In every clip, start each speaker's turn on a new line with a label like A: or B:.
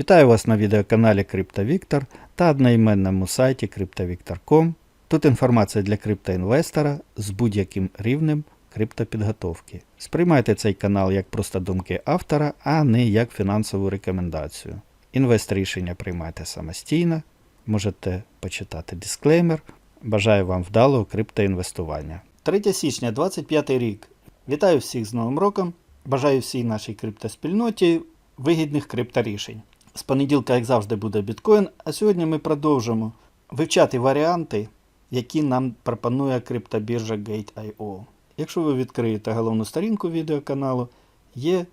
A: Вітаю вас на відеоканалі CryptoVictor та одноіменному сайті CryptoVictor.com. Тут інформація для криптоінвестора з будь-яким рівнем криптопідготовки. Сприймайте цей канал як просто думки автора, а не як фінансову рекомендацію. Інвест рішення приймайте самостійно, можете почитати дисклеймер. Бажаю вам вдалого криптоінвестування. 3 січня 25 рік. Вітаю всіх з Новим роком. Бажаю всій нашій криптоспільноті вигідних крипторішень. З понеділка, як завжди, буде біткоін, а сьогодні ми продовжимо вивчати варіанти, які нам пропонує криптобіржа Gate.io. Якщо ви відкриєте головну сторінку відеоканалу, є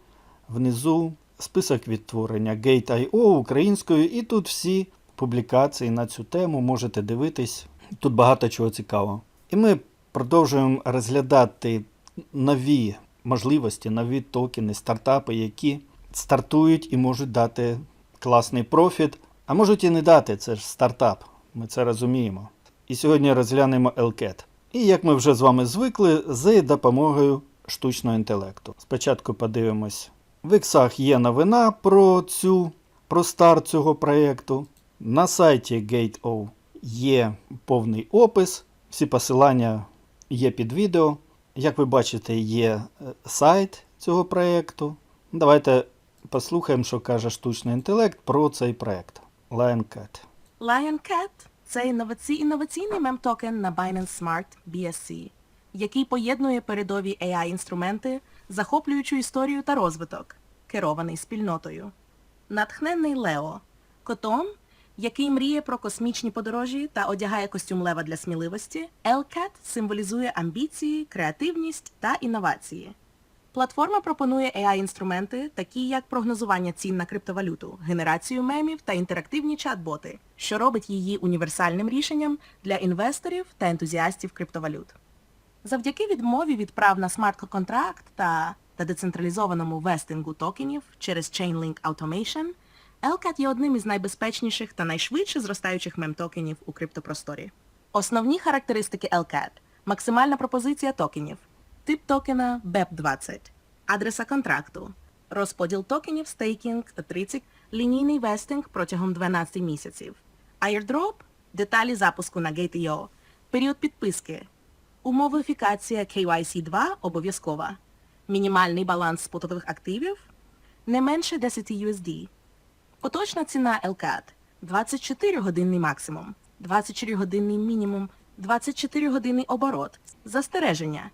A: внизу список відтворення Gate.io українською, і тут всі публікації на цю тему можете дивитись. Тут багато чого цікавого. І ми продовжуємо розглядати нові можливості, нові токени, стартапи, які стартують і можуть дати класний профіт, а можуть і не дати, це ж стартап, ми це розуміємо. І сьогодні розглянемо LCAT. І як ми вже з вами звикли, з допомогою штучного інтелекту. Спочатку подивимось. В іксах є новина про цю, про старт цього проєкту. На сайті Gate.O є повний опис, всі посилання є під відео. Як ви бачите, є е, сайт цього проєкту. Давайте послухаємо, що каже штучний інтелект про цей проєкт. LionCat.
B: LionCat – це інноваці... інноваційний мем-токен на Binance Smart BSC, який поєднує передові AI-інструменти, захоплюючу історію та розвиток, керований спільнотою. Натхненний Лео – котом, який мріє про космічні подорожі та одягає костюм лева для сміливості, LCAT символізує амбіції, креативність та інновації. Платформа пропонує AI-інструменти, такі як прогнозування цін на криптовалюту, генерацію мемів та інтерактивні чат-боти, що робить її універсальним рішенням для інвесторів та ентузіастів криптовалют. Завдяки відмові від прав на смарт-контракт та, та децентралізованому вестингу токенів через Chainlink Automation, LCAT є одним із найбезпечніших та найшвидше зростаючих мем-токенів у криптопросторі. Основні характеристики LCAT – максимальна пропозиція токенів, тип токена BEP20, адреса контракту, розподіл токенів стейкінг 30, лінійний вестинг протягом 12 місяців, airdrop – деталі запуску на Gate.io, період підписки, умовифікація KYC2 обов'язкова, мінімальний баланс спотових активів, не менше 10 USD, Поточна ціна LCAT – 24-годинний максимум, 24-годинний мінімум, 24-годинний оборот. Застереження.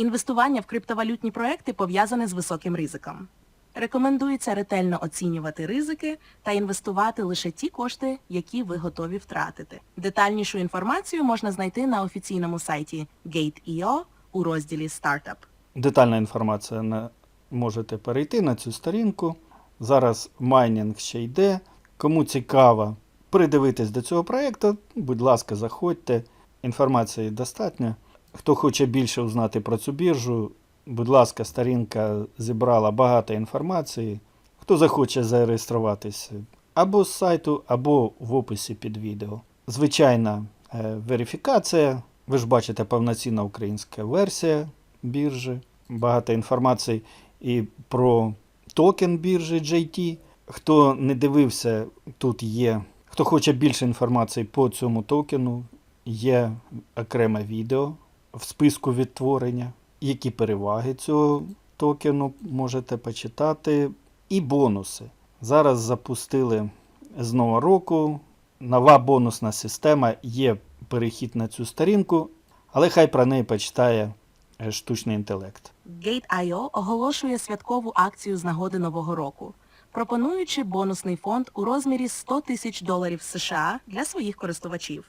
B: Інвестування в криптовалютні проекти пов'язане з високим ризиком. Рекомендується ретельно оцінювати ризики та інвестувати лише ті кошти, які ви готові втратити. Детальнішу інформацію можна знайти на офіційному сайті Gate.io у розділі Startup.
A: Детальна інформація на... можете перейти на цю сторінку. Зараз майнінг ще йде. Кому цікаво придивитись до цього проєкту, будь ласка, заходьте. Інформації достатньо. Хто хоче більше узнати про цю біржу, будь ласка, сторінка зібрала багато інформації. Хто захоче зареєструватися або з сайту, або в описі під відео. Звичайна е, верифікація. Ви ж бачите повноцінна українська версія біржі. Багато інформації і про токен біржі JT. Хто не дивився, тут є. Хто хоче більше інформації по цьому токену, є окреме відео в списку відтворення. Які переваги цього токену можете почитати. І бонуси. Зараз запустили з нового року. Нова бонусна система є перехід на цю сторінку, але хай про неї почитає е, штучний інтелект.
B: Gate.io оголошує святкову акцію з нагоди Нового року, пропонуючи бонусний фонд у розмірі 100 тисяч доларів США для своїх користувачів.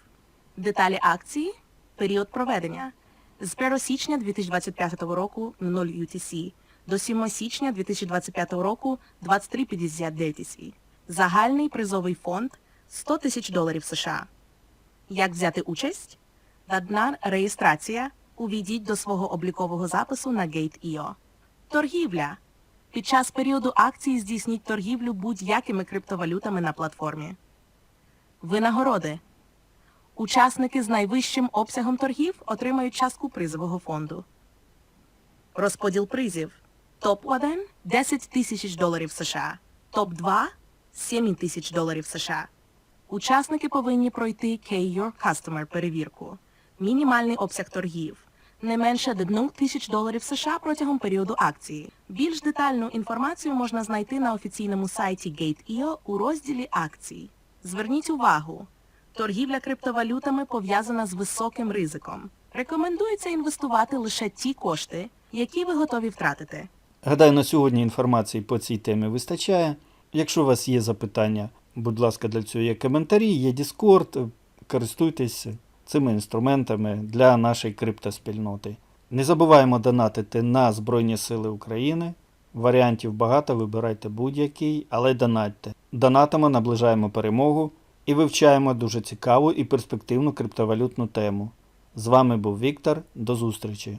B: Деталі акції – період проведення з 1 січня 2025 року 0 UTC до 7 січня 2025 року 23.59 UTC. Загальний призовий фонд – 100 тисяч доларів США. Як взяти участь? Одна реєстрація. Увійдіть до свого облікового запису на Gate.io. Торгівля. Під час періоду акції здійсніть торгівлю будь-якими криптовалютами на платформі. Винагороди. Учасники з найвищим обсягом торгів отримають частку призового фонду. Розподіл призів. Топ-1 – 10 тисяч доларів США. Топ-2 7 тисяч доларів США. Учасники повинні пройти K Your Customer перевірку. Мінімальний обсяг торгів. Не менше 1 тисяч доларів США протягом періоду акції. Більш детальну інформацію можна знайти на офіційному сайті Gate.io у розділі акцій. Зверніть увагу, торгівля криптовалютами пов'язана з високим ризиком. Рекомендується інвестувати лише ті кошти, які ви готові втратити.
A: Гадаю, на сьогодні інформації по цій темі вистачає. Якщо у вас є запитання, будь ласка, для цього є коментарі, є Discord, користуйтесь цими інструментами для нашої криптоспільноти. Не забуваємо донатити на Збройні Сили України. Варіантів багато, вибирайте будь-який, але донатьте. Донатимо, наближаємо перемогу і вивчаємо дуже цікаву і перспективну криптовалютну тему. З вами був Віктор. До зустрічі!